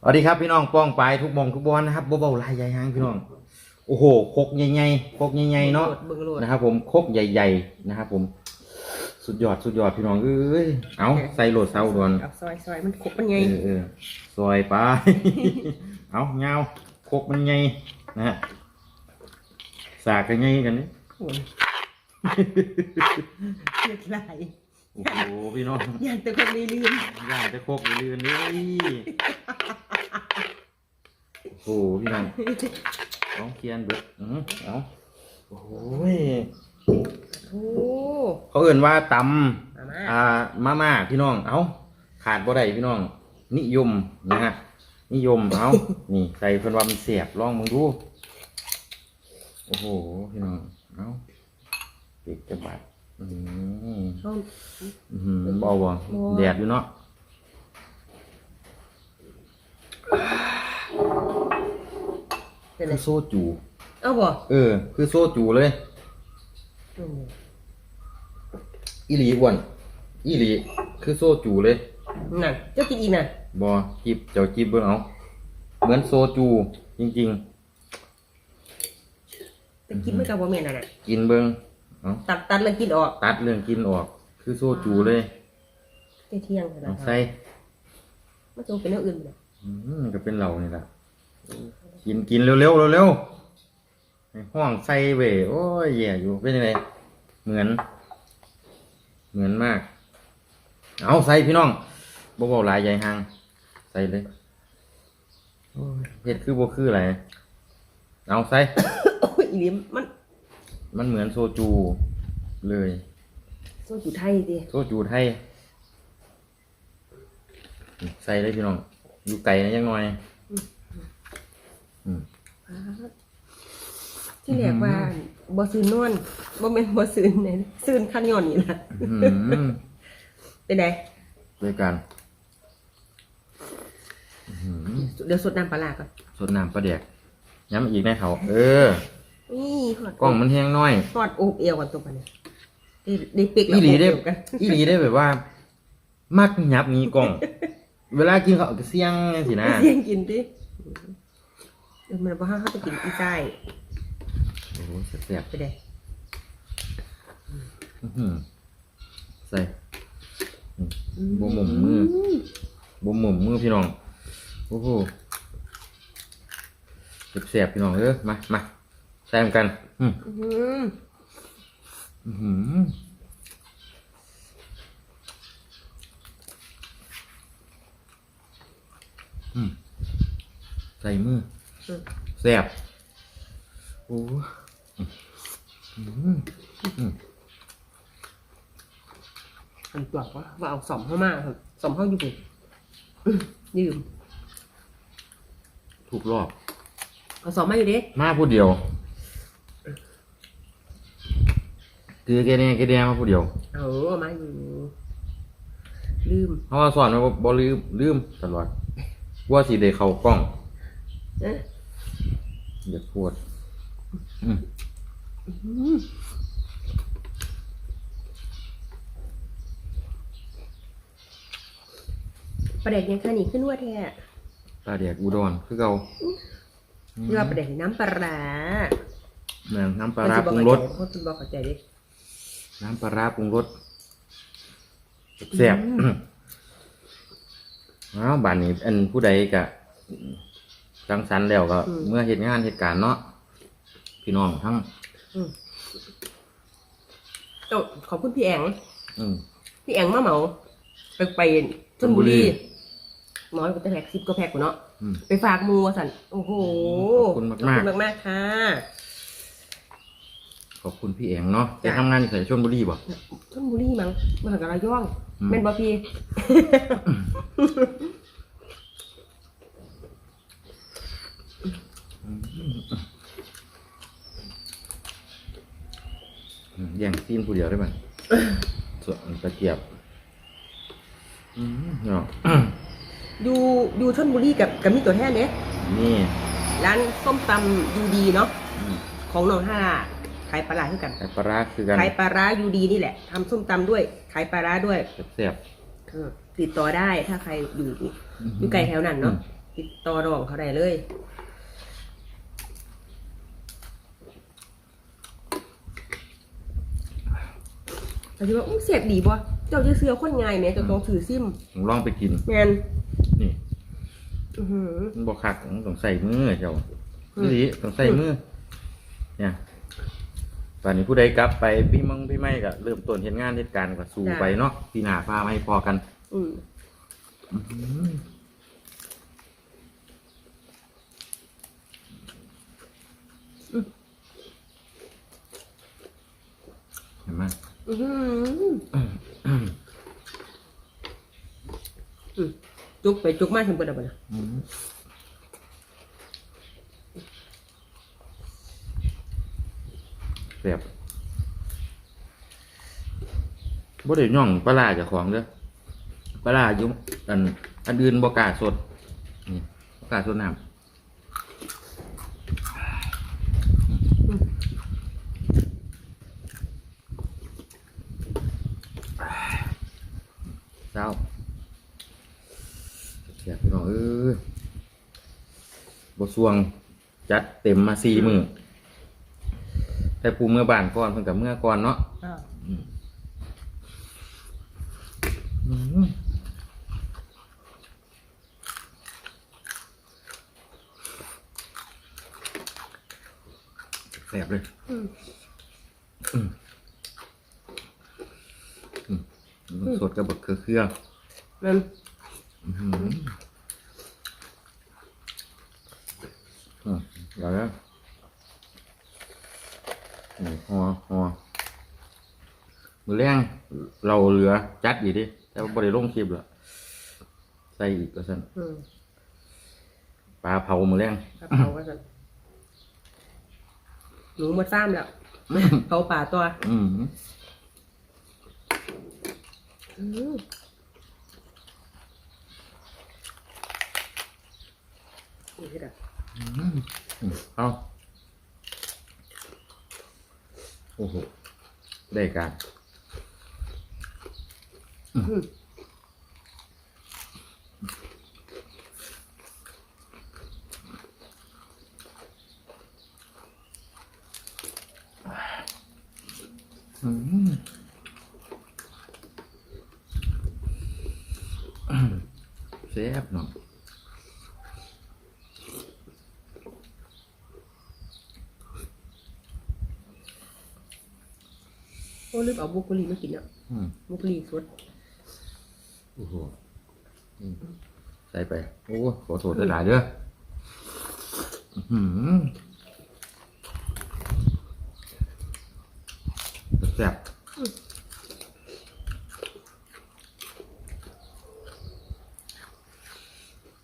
สวัสดีครับพี่น้องป้องไปายทุกหมองทุกบอลนะครับเบาๆลายใหญ่หางพี่น้องโอ้โหคกใหญ่ๆคกใหญ่ๆเนาะเบิ่งโลดนะครับ ผมคกใหญ่ๆนะครับ ผมสุดยอดสุดยอดพี่น้องเอ้ยเอาใส่โหลดเสาด่วนเอาซอยซอยมันขบมันไงเออเออซอยไป เอาเงาคกมันใหญ่นะฮะสากกันใหญ่กันนี่โอ้ยเลือดไหลโอ้โหพี่น้องยันแต่คนนี้ลืมย่างจะคกอย่าลืมเลย โอ้โหพี่น้องน้องเคียนเบิดอื้อหือเอาโอ้ยโอ้เขาเอื่นว่าตมามาำอ่ามาม่าพี่น้อง เอาขาดบ่ได้พี่น้อง นิยมนะฮะนิยมเอานี่ใส่เพิ่นว่ามันเสียบลองมึงดูโอ้โหพี่น้องเอาปิดจะบาดอืมห้องอื้อหือเบาบ่บ่แดดอยู่เนาะ เป็นไงคือโซจู เอาบ่เออ คือโซจูเลย อืมอีหลีอ้วนอีหลี คือโซจูเลย นั่นเจ้ากินอีกน่ะบอจิบเจ้าจิบเบิ่งเอา เหมือนโซจู จริงแต่กินไม่กับบ่แม่นน่ะน่ะๆ กินเบิ่งเอาตัดตัดแล้วกินออกตัดเรื่องกินออก คือโซจูเลยเที่ยงๆเอานะใส่มันจะเป็นแนวอื่นบ่อืมก็เป็นเหล่านี่ล่ะ กินกินเร็วๆเร็วๆให้ห้องใส่เว้ยโอ้ยแย่อยู่เป็นยังไงเหมือน เหมือนมาก เอาใส่พี่น้องบ่เบาหลายใหญ่ห่างใส่เลยโอ้ยเฮ็ดคือบ่คืออะไรเอาใส่โอ้ยอีหลิมมัน มันเหมือนโซจูเลย โซจูไทยดิโซจูไทยใส่เลยพี่น้องอยู่ไก่นะยังน้อยอืม ที่แรกว่าบ่ซื้อนวลบ่แม่นบ่ซื้อไหนซื้อคันย้อนนี่ล่ะอืมเป็นไงด้วยกันอื้อหือเดี๋ยวสดน้ำปลาร้าก่อนสดน้ำปลาแดกย้ำอีกแน่เขาเออนี่หอดกล้องมันแห้งน้อยทอดอกเอวกันตัวกันเนี่ยได้ได้เปีกอีหลีได้โอบเอวกันอีหลีได้แบบว่า มักยับงี้กล้อง เวลากินเขาวก็เสียงสินะเสียงกินดิ เออมันบอกว่าเขาจะกินอีไส้โอ้โหเสียบไปได้ๆอื้อหือใส่บ่หม่มมือบ่หมุมมือพี่น้อง โอ้โหเสียบๆพี่น้องเออมามาแซมกันอืมอื้อหืออื้อหืออืมใส่มืออืม แซ่บโอ้อืมอืมอันตัวว่าว่าเอาสอมเข้ามาครับสอมเข้าอยู่ปุ่นอื้อยืมถูกรอบ เอาสอมมาอยู่ดิมาผู้เดียว คือแกเนี่ยแกเดียมาผู้เดียว เอาเอามาอยู่ลืมเพราะว่าสอนมาบ่บ่ลืมลืมตลอดว่าสิได้เข้ากล้องเอ๊ะ อย่าปวดอืมอื้อประเด็กยังแค่นี้ขึ้นว่าแท้ปลาแดกอุดรคือเก่าเรือประเด็กน้ำปลาร้าแม่งน้ำปลาร้าปรุงรสคนจะบอกเข้าใจดิน้ำปลาร้าปรุงรสแซ่บอืมอ้าวบ้านนี้อันผู้ใดกะ จังสันแล้วก็เมื่อเหตุงานเหตุการณ์เนาะพี่น้องทั้งอืมเจ้าขอบคุณพี่แองอืม พี่แองมาเหมาไปไปชลบุรีน้อยกว่าแต่แพ็กซิบก็แพ็กกว่าเนาะอืมไปฝากหมูสันโอ้โหขอบคุณมากๆ ขอบคุณมากๆค่ะ ขอบคุณพี่เองเนาะจ้ะจะทำงานอยู่ใส่ชลบุรีบ่ ชลบุรีมั้งมาหากระย่องอืมเป็นบอพี่ แย่งซีนผู้เดียวได้ป่ะส่วนตะเกียบอืมเนาะดูดูชลบุรีกับกับมีตัวแทนเนี่ยนี่ ร้านส้มตำยูดีเนาะอืมของหนองฮาราขายปลาร้าคือกันไก่ปลาร้าคือกันขายปลาร้ายูดีนี่แหละทำส้มตำด้วยขายปลาร้าด้วยแซ่บเออติดต่อได้ถ้าใครอยู่ๆอยู่ไกลแถวนั้นเนาะอืม ติดต่อดองเขาได้เลย แต่ที่ว่าอุ้งเสียบดีบ่เจ้าจะเสือคนง่ายเนี่ยเจ้าต้องถือซิมผมลองไปกินแมนนี่อื้อหือ มันบอกคักต้องใส่มือเจ้าอืมนี่ต้องใส่มือ เนี่ยตอนนี้ผู้ใดกลับไปพี่มังพี่ไม่ก็เริ่มต้นเห็นงานเหตุการณ์ก็สู้ไปเนาะพี่หน้าพามาให้พอกัน อืมอื้อหือเห็นไหม อืมจุกไปจุกมาถึงเปิดอะไรอืมแซ่บบ่ได้ย่องปลาร้าเจ้าของเด้อปลาร้าอยู่อัน อันอื่นบ่กล้าสดนี่บ่กล้าสดน้ำเจ้าเสียพี่น้องเอ้ย บ่สวงจัดเต็มมาสี่มือแต่ปูเมื่อบานก่อนเพิ่นกับเมื่อก่อนเนาะอ่าอืมแสบเลยอืมมันสดกับบักเครือเครือนั่นอื้อ หืออืมแล้วนะนี่หอหอมือแรงเราเหลือจัดอีกดิ แต่ว่าบริลงคลิปหรอกใส่อีกก็สั่นอืมปลาเผามือแรงกระเพราก็สั่นหนูหมดซ้ำแล้วเขาป่าตัว อืมอืมนี่คือแบบอืม เอาโอ้โห ได้การอืม อืมแซ่บเนาะ โอ้ลืมเอาบุกโคลีมากินอะอืมบุกโคลีสดโอ้โหอืมใส่ไป โอ้ขอโทษได้หลายเด้ออื้อหือแซ่บ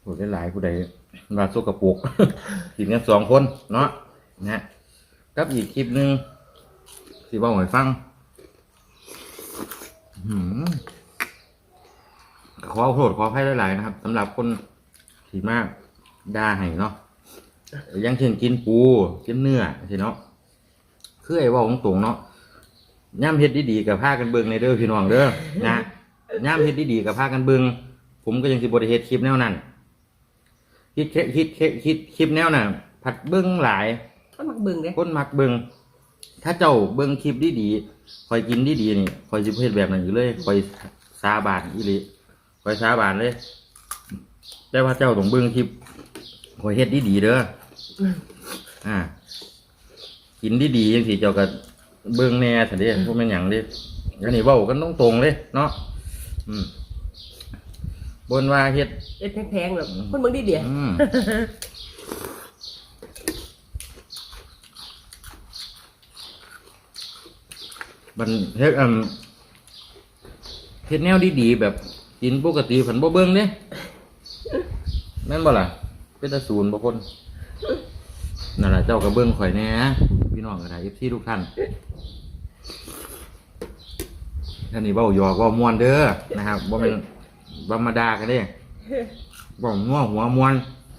โหได้หลายผู้ใดมาสกปรก กินกันสองคน เนาะนะ กับอีกคลิปหนึ่งที่บอกให้ฟังอื้อหือ ขอโทษขอให้หลายๆนะครับสำหรับคนที่มากด่าให้เนาะอยังเช่นกินปูกินเนื้อสิเนาะคือไอ้เว่าตรงๆเนาะย่ำเฮ็ดดีๆกับผ้ากันเบิงในเด้อพี่น้องเด้อนะย่ำเฮ็ดดีๆกับผ้ากันเบิงผมก็ยังสิบริเฮ็ดคลิปแนวนั้นคิดแค่คิดแค่คิดคลิปแนวน่ะผัดเบิงหลายก็มักเบิ่งเด้คนมักเบิง ถ้าเจ้าเบิงคลิปดีๆคอยกินดีๆนี่คอยสิบ่เฮ็ดแบบนั้นอยู่เลยคอยสาบานอีหลีคอยสาบานเลย แต่ว่าเจ้าต้องเบิ่งคลิปคอยเฮ็ดดีดีๆเด้ออ่า กินดีดีๆจังสิเจ้าก็เบิ่งแหน่ซั่นเด้พวกแม่นหยังเด้อันนี้เว้ากันตรงๆเลยเนาะอืมบนว่าเฮ็ดเอ็ดแพงๆแบบคนเบิ่งดีเดียว มมันเฮ็ดอันเฮ็ดแนวดีๆแบบกินปกติผันบ่เบิ่งเด้แม่นบ่ล่ะ เป็นตาศูนย์บ่คนนั่นล่ะเจ้าก็เบิ่งข่อยแหน่พี่น้องก็ได้ FC ทุกท่านท่านนี่เว้าหยอกเว้าม่วนเด้อนะครับบ่แม่นบ่มาด่ากันเด้บ่งัวหัวม่วน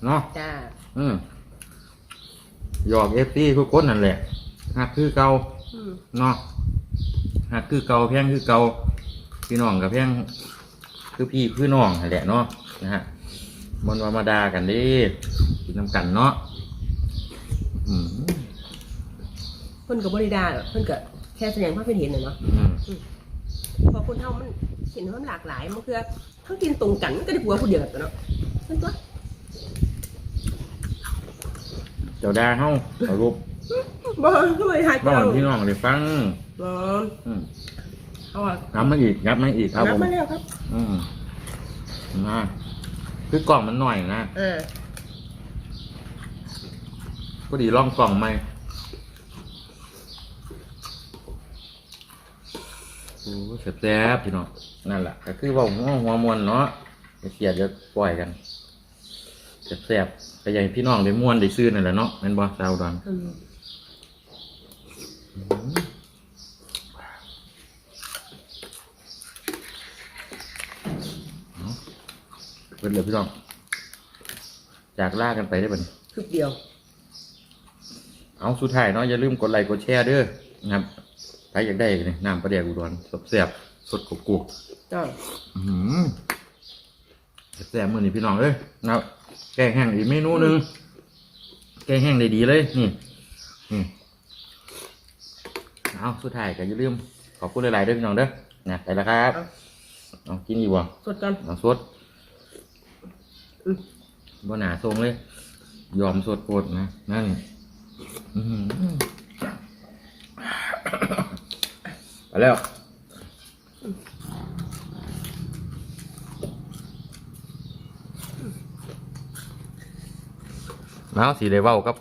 เนาะจ้าอืมหยอก FC ทุกคนนั่นแหละฮักคือเก่าอืม เนาะ หักคือเก่าแพงคือเก่าพี่น้องกับแพงคือพี่คือน้องนั่นแหละเนาะนะฮะมันว่ามาดากันดิกินน้ำกันเนาะอืมเพิ่นกับบริดาหรอกเพิ่นก็แค่แสดงความคิดเห็นน่ะเนาะอืมเพอคนเฮามันเห็นว่ามันหลากหลายมันคือทั้งกินตรงกันมันก็ได้ผัวผู้เดียวกันตัวเนาะนั่นตัวเจ้าดาเฮาเอารูป บ่ก็เลยหายบ้าเจ้านพี่น้องได้ฟังบ่อืมเอาอะนับมาอีกนับมาอีกครับนัผบมมาแล้วครับ อืมมาคือกล่องมันหน่อยนะเออก็ดีล่องกล่องไหมโอ้แซ่บๆพี่น้องนั่นแหละก็คือเว่าหัวหัวมวนเนาะจะเสียดจะปล่อยกันแซ่บๆแต่อยังให้พี่น้องได้ม่วนได้ซื่อนั่นแหละเนาะแม่นบ่สาวดอนอืม เพิ่นเลยพี่น้อง จากล่ากันไปได้บ่นี่คืบเดียว เอาสุดท้ายเนาะอย่าลืมกดไลค์กดแชร์เด้อนะครับใครอยากได้นี่น้ำปลาแดกอุดรสดแซ่บสดกุกกุกจ้าอื้อหือแซ่บมื้อนี้พี่น้องเอ้ยนะครับแกงแห้งอีกเมนูหนึงแกงแห้งได้ดีเลยนี่นี่ เอาสุดท้ายก็อย่าลืมขอบคุณหลายๆเด้อพี่น้องเด้อนะไปแล้วครับเอากินอีกบ่สดกันเอาสดอืมบ่หนาทรงเลย ยอมสดโปรดนะนั่นอื้อหือไปแล้วแล้วสีได้เว้ากับ